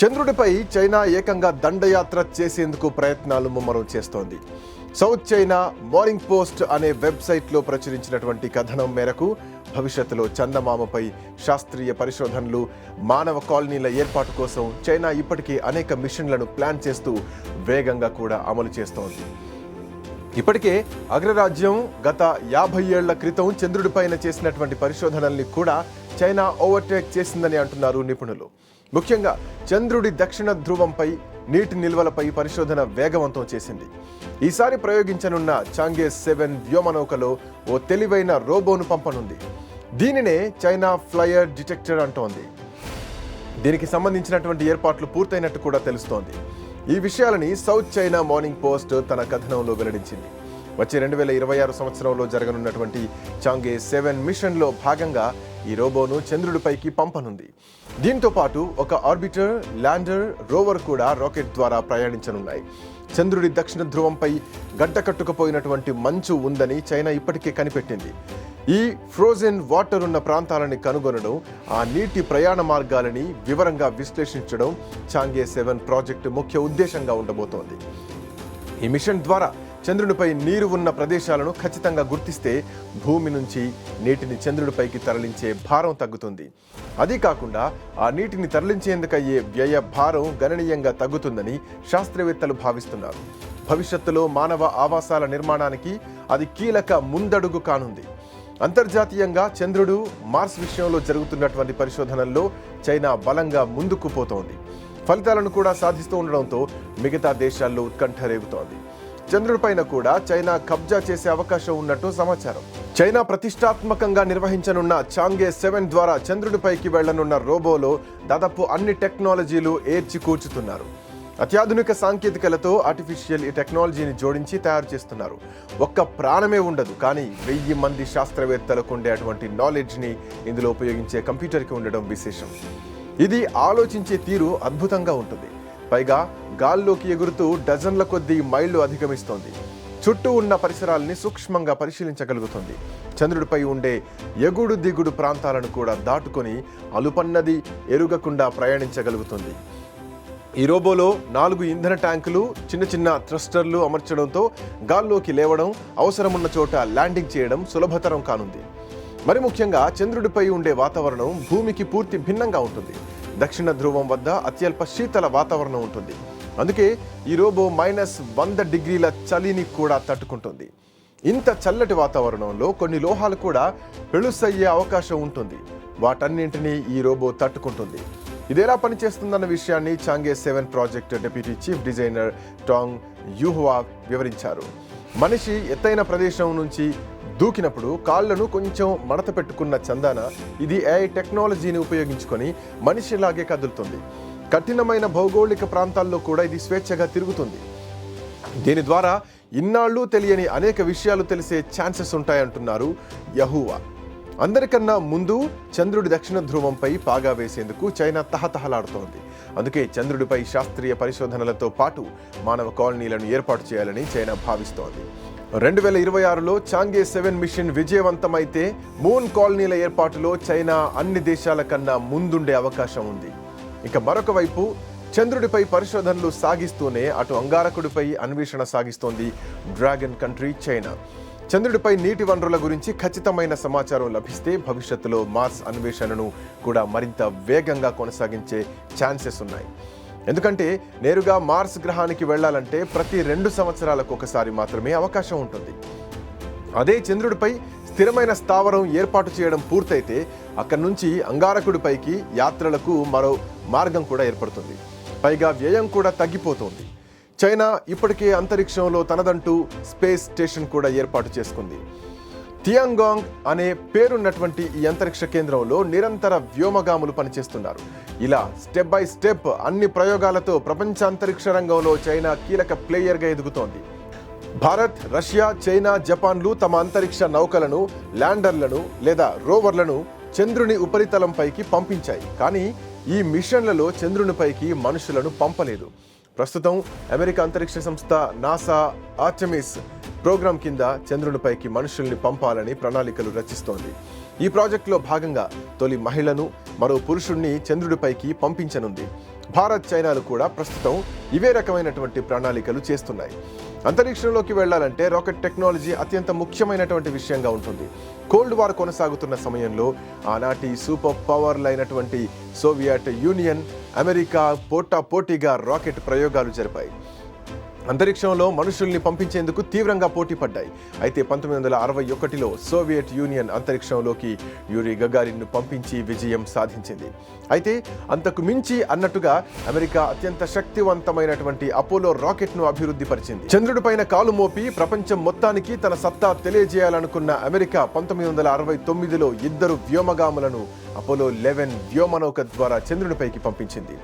చంద్రుడిపై చైనా ఏకంగా దండయాత్ర చేసేందుకు ప్రయత్నాలు ముమ్మరం చేస్తోంది. సౌత్ చైనా మార్నింగ్ పోస్ట్ అనే వెబ్సైట్లో ప్రచురించినటువంటి కథనం మేరకు భవిష్యత్తులో చందమామపై శాస్త్రీయ పరిశోధనలు మానవ కాలనీల ఏర్పాటు కోసం చైనా ఇప్పటికే అనేక మిషన్లను ప్లాన్ చేస్తూ వేగంగా కూడా అమలు చేస్తోంది. ఇప్పటికే అగ్రరాజ్యం గత యాభై ఏళ్ళ క్రితం చంద్రుడిపైన చేసినటువంటి పరిశోధనల్ని కూడా చైనా ఓవర్టేక్ చేసిందని అంటున్నారు నిపుణులు. ముఖ్యంగా చంద్రుడి దక్షిణ ధ్రువంపై నీటి నిల్వలపై పరిశోధన వేగవంతం చేసింది. ఈసారి ప్రయోగించనున్న చాంగే సెవెన్ వ్యోమనౌకలో ఓ తెలివైన రోబోను పంపనుంది. దీనినే చైనా ఫ్లయర్ డిటెక్టర్ అంటోంది. దీనికి సంబంధించినటువంటి ఏర్పాట్లు పూర్తయినట్టు కూడా తెలుస్తోంది. ఈ విషయాలని సౌత్ చైనా మార్నింగ్ పోస్ట్ తన కథనంలో వెల్లడించింది. వచ్చే రెండు వేల ఇరవై ఆరు సంవత్సరంలో జరగనున్నటువంటి చాంగే సెవెన్ మిషన్లో భాగంగా ఈ రోబోను చంద్రుడిపైకి పంపనుంది. దీంతో పాటు ఒక ఆర్బిటర్ ల్యాండర్ రోవర్ కూడా రాకెట్ ద్వారా ప్రయాణించనున్నాయి. చంద్రుడి దక్షిణ ధ్రువంపై గడ్డ కట్టుకుపోయినటువంటి మంచు ఉందని చైనా ఇప్పటికే కనిపెట్టింది. ఈ ఫ్రోజెన్ వాటర్ ఉన్న ప్రాంతాలని కనుగొనడం ఆ నీటి ప్రయాణ మార్గాలని వివరంగా విశ్లేషించడం చాంగే సెవెన్ ప్రాజెక్టు ముఖ్య ఉద్దేశంగా ఉండబోతోంది. ఈ మిషన్ ద్వారా చంద్రుడిపై నీరు ఉన్న ప్రదేశాలను ఖచ్చితంగా గుర్తిస్తే భూమి నుంచి నీటిని చంద్రుడిపైకి తరలించే భారం తగ్గుతుంది. అదీ కాకుండా ఆ నీటిని తరలించేందుకయ్యే వ్యయ భారం గణనీయంగా తగ్గుతుందని శాస్త్రవేత్తలు భావిస్తున్నారు. భవిష్యత్తులో మానవ ఆవాసాల నిర్మాణానికి అది కీలక ముందడుగు కానుంది. అంతర్జాతీయంగా చంద్రుడు మార్స్ విషయంలో జరుగుతున్నటువంటి పరిశోధనల్లో చైనా బలంగా ముందుకు పోతోంది. ఫలితాలను కూడా సాధిస్తూ ఉండడంతో మిగతా దేశాల్లో ఉత్కంఠ రేగుతోంది. చంద్రుడిపైన కూడా చైనా కబ్జా చేసే అవకాశం ఉన్నట్టు సమాచారం. చైనా ప్రతిష్టాత్మకంగా నిర్వహించనున్న చాంగే సెవెన్ ద్వారా చంద్రుడిపైకి వెళ్ళనున్న రోబోలో దాదాపు అన్ని టెక్నాలజీలు ఏర్చి కూర్చుతున్నారు. అత్యాధునిక సాంకేతికలతో ఆర్టిఫిషియల్ ఈ టెక్నాలజీని జోడించి తయారు చేస్తున్నారు. ఒక్క ప్రాణమే ఉండదు కానీ వెయ్యి మంది శాస్త్రవేత్తలకు ఉండే అటువంటి నాలెడ్జ్ని ఇందులో ఉపయోగించే కంప్యూటర్కి ఉండడం విశేషం. ఇది ఆలోచించే తీరు అద్భుతంగా ఉంటుంది. పైగా గాల్లోకి ఎగురుతూ డజన్ల కొద్దీ మైళ్ళు అధిగమిస్తోంది. చుట్టూ ఉన్న పరిసరాల్ని సూక్ష్మంగా పరిశీలించగలుగుతుంది. చంద్రుడిపై ఉండే ఎగుడు దిగుడు ప్రాంతాలను కూడా దాటుకొని అలుపన్నది ఎరుగకుండా ప్రయాణించగలుగుతుంది. ఈ రోబోలో నాలుగు ఇంధన ట్యాంకులు చిన్న చిన్న థ్రస్టర్లు అమర్చడంతో గాల్లోకి లేవడం అవసరమున్న చోట ల్యాండింగ్ చేయడం సులభతరం కానుంది. మరి ముఖ్యంగా చంద్రుడిపై ఉండే వాతావరణం భూమికి పూర్తి భిన్నంగా ఉంటుంది. దక్షిణ ధ్రువం వద్ద అత్యల్ప శీతల వాతావరణం ఉంటుంది. అందుకే ఈ రోబో మైనస్ వంద డిగ్రీల చలిని కూడా తట్టుకుంటుంది. ఇంత చల్లటి వాతావరణంలో కొన్ని లోహాలు కూడా పెళుసయ్యే అవకాశం ఉంటుంది. వాటన్నింటినీ ఈ రోబో తట్టుకుంటుంది. ఇదేలా పనిచేస్తుందన్న విషయాన్ని Chang'e seven project deputy chief designer Tang Yuhua వివరించారు. మనిషి ఎత్తైన ప్రదేశం నుంచి దూకినప్పుడు కాళ్ళను కొంచెం మడత పెట్టుకున్న చందాన ఇది ఏఐ టెక్నాలజీని ఉపయోగించుకొని మనిషిలాగే కదులుతుంది. కఠినమైన భౌగోళిక ప్రాంతాల్లో కూడా ఇది స్వేచ్ఛగా తిరుగుతుంది. దీని ద్వారా ఇన్నాళ్ళు తెలియని అనేక విషయాలు తెలిసే ఛాన్సెస్ ఉంటాయంటున్నారు యహూవా. అందరికన్నా ముందు చంద్రుడి దక్షిణ ధ్రువంపై పాగా వేసేందుకు చైనా తహతహలాడుతోంది. అందుకే చంద్రుడిపై శాస్త్రీయ పరిశోధనలతో పాటు మానవ కాలనీలను ఏర్పాటు చేయాలని చైనా భావిస్తోంది. రెండు వేల ఇరవై ఆరులో చాంగే సెవెన్ మిషన్ విజయవంతమైతే మూన్ కాలనీల ఏర్పాటులో చైనా అన్ని దేశాల కన్నా ముందుండే అవకాశం ఉంది. ఇక మరొక వైపు చంద్రుడిపై పరిశోధనలు సాగిస్తూనే అటు అంగారకుడిపై అన్వేషణ సాగిస్తోంది డ్రాగన్ కంట్రీ చైనా. చంద్రుడిపై నీటి వనరుల గురించి ఖచ్చితమైన సమాచారం లభిస్తే భవిష్యత్తులో మార్స్ అన్వేషణను కూడా మరింత వేగంగా కొనసాగించే ఛాన్సెస్ ఉన్నాయి. ఎందుకంటే నేరుగా మార్స్ గ్రహానికి వెళ్ళాలంటే ప్రతి రెండు సంవత్సరాలకు ఒకసారి మాత్రమే అవకాశం ఉంటుంది. అదే చంద్రుడిపై స్థిరమైన స్థావరం ఏర్పాటు చేయడం పూర్తయితే అక్కడి నుంచి అంగారకుడిపైకి యాత్రలకు మరో మార్గం కూడా ఏర్పడుతుంది. పైగా వ్యయం కూడా తగ్గిపోతుంది. చైనా ఇప్పటికే అంతరిక్షంలో తనదంటూ స్పేస్ స్టేషన్ కూడా ఏర్పాటు చేసుకుంది. టియాంగాంగ్ అనే పేరున్నటువంటి ఈ అంతరిక్ష కేంద్రంలో నిరంతర వ్యోమగాములు పనిచేస్తున్నారు. ఇలా స్టెప్ బై స్టెప్ అన్ని ప్రయోగాలతో ప్రపంచ అంతరిక్ష రంగంలో చైనా కీలక ప్లేయర్గా ఎదుగుతోంది. భారత్ రష్యా చైనా జపాన్లు తమ అంతరిక్ష నౌకలను ల్యాండర్లను లేదా రోవర్లను చంద్రుని ఉపరితలంపైకి పంపించాయి. కానీ ఈ మిషన్లలో చంద్రునిపైకి మనుషులను పంపలేదు. ప్రస్తుతం అమెరికా అంతరిక్ష సంస్థ నాసా ఆర్టమిస్ ప్రోగ్రాం కింద చంద్రునిపైకి మనుషుల్ని పంపాలని ప్రణాళికలు రచిస్తోంది. ఈ ప్రాజెక్టులో భాగంగా తొలి మహిళను మరో పురుషుణ్ణి చంద్రుడిపైకి పంపించనుంది. భారత్ చైనాలు కూడా ప్రస్తుతం ఇవే రకమైనటువంటి ప్రణాళికలు చేస్తున్నాయి. అంతరిక్షంలోకి వెళ్ళాలంటే రాకెట్ టెక్నాలజీ అత్యంత ముఖ్యమైనటువంటి విషయంగా ఉంటుంది. కోల్డ్ వార్ కొనసాగుతున్న సమయంలో ఆనాటి సూపర్ పవర్లు అయినటువంటి సోవియట్ యూనియన్ అమెరికా పోటా పోటీగా రాకెట్ ప్రయోగాలు జరిపాయి. అంతరిక్షంలో మనుషుల్ని పంపించేందుకు తీవ్రంగా పోటీ పడ్డాయి. అయితే పంతొమ్మిది వందల అరవై ఒకటిలో సోవియట్ యూనియన్ అంతరిక్షంలోకి యూరి గగారిన్ను పంపించి విజయం సాధించింది. అయితే అంతకు మించి అన్నట్టుగా అమెరికా అత్యంత శక్తివంతమైనటువంటి అపోలో రాకెట్ను అభివృద్ధి పరిచింది చంద్రుడిపైన కాలు మోపి ప్రపంచం మొత్తానికి తన సత్తా తెలియజేయాలనుకున్న అమెరికా పంతొమ్మిది వందల అరవై తొమ్మిదిలో ఇద్దరు వ్యోమగాములను అపోలో లెవెన్ వ్యోమనౌక ద్వారా చంద్రునిపైకి పంపించింది.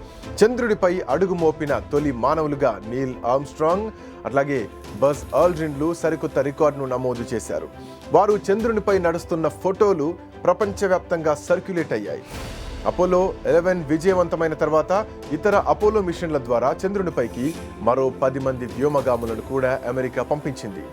చంద్రుడిపై అడుగు మోపిన తొలి మానవులుగా నీల్ ఆర్మ్స్ట్రాంగ్ అట్లాగే బస్ ఆల్డ్రిన్లు సరికొత్త రికార్డును నమోదు చేశారు. వారు చంద్రునిపై నడుస్తున్న ఫోటోలు ప్రపంచవ్యాప్తంగా సర్క్యులేట్ అయ్యాయి. అపోలో ఎలెవెన్ విజయవంతమైన తర్వాత ఇతర అపోలో మిషన్ల ద్వారా చంద్రునిపైకి మరో పది మంది వ్యోమగాములను కూడా అమెరికా పంపించింది.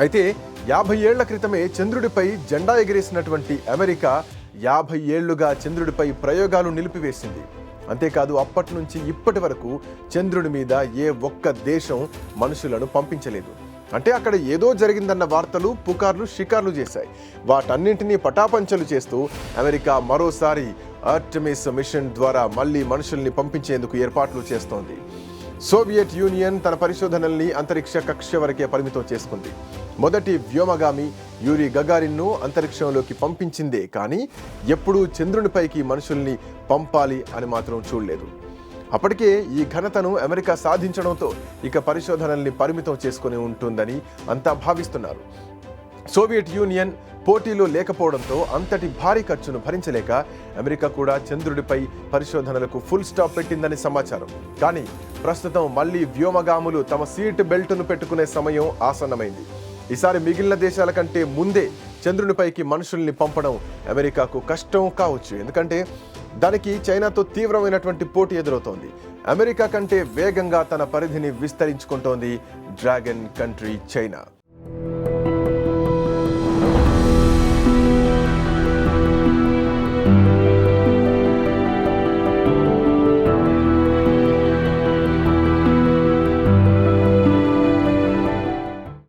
అయితే యాభై ఏళ్ళ క్రితమే చంద్రుడిపై జెండా ఎగిరేసినటువంటి అమెరికా యాభై ఏళ్ళుగా చంద్రుడిపై ప్రయోగాలు నిలిపివేసింది. అంతేకాదు అప్పటి నుంచి ఇప్పటి వరకు చంద్రుడి మీద ఏ ఒక్క దేశం మనుషులను పంపించలేదు. అంటే అక్కడ ఏదో జరిగిందన్న వార్తలు పుకార్లు షికార్లు చేశాయి. వాటన్నింటినీ పటాపంచలు చేస్తూ అమెరికా మరోసారి ఆర్టమిస్ మిషన్ ద్వారా మళ్ళీ మనుషుల్ని పంపించేందుకు ఏర్పాట్లు చేస్తోంది. సోవియట్ యూనియన్ తన పరిశోధనల్ని అంతరిక్ష కక్ష వరకే పరిమితం చేసుకుంది. మొదటి వ్యోమగామి యూరి గగారిన్ను అంతరిక్షంలోకి పంపించిందే కానీ ఎప్పుడూ చంద్రునిపైకి మనుషుల్ని పంపాలి అని మాత్రం చూడలేదు. అప్పటికే ఈ ఘనతను అమెరికా సాధించడంతో ఇక పరిశోధనల్ని పరిమితం చేసుకుని ఉంటుందని అంతా భావిస్తున్నారు. సోవియట్ యూనియన్ పోటీలో లేకపోవడంతో అంతటి భారీ ఖర్చును భరించలేక అమెరికా కూడా చంద్రుడిపై పరిశోధనలకు ఫుల్ స్టాప్ పెట్టిందని సమాచారం. కానీ ప్రస్తుతం మళ్ళీ వ్యోమగాములు తమ సీట్ బెల్ట్ను పెట్టుకునే సమయం ఆసన్నమైంది. ఈసారి మిగిలిన దేశాల కంటే ముందే చంద్రునిపైకి మనుషుల్ని పంపడం అమెరికాకు కష్టం కావచ్చు. ఎందుకంటే దానికి చైనాతో తీవ్రమైనటువంటి పోటీ ఎదురవుతోంది. అమెరికా కంటే వేగంగా తన పరిధిని విస్తరించుకుంటోంది డ్రాగన్ కంట్రీ చైనా.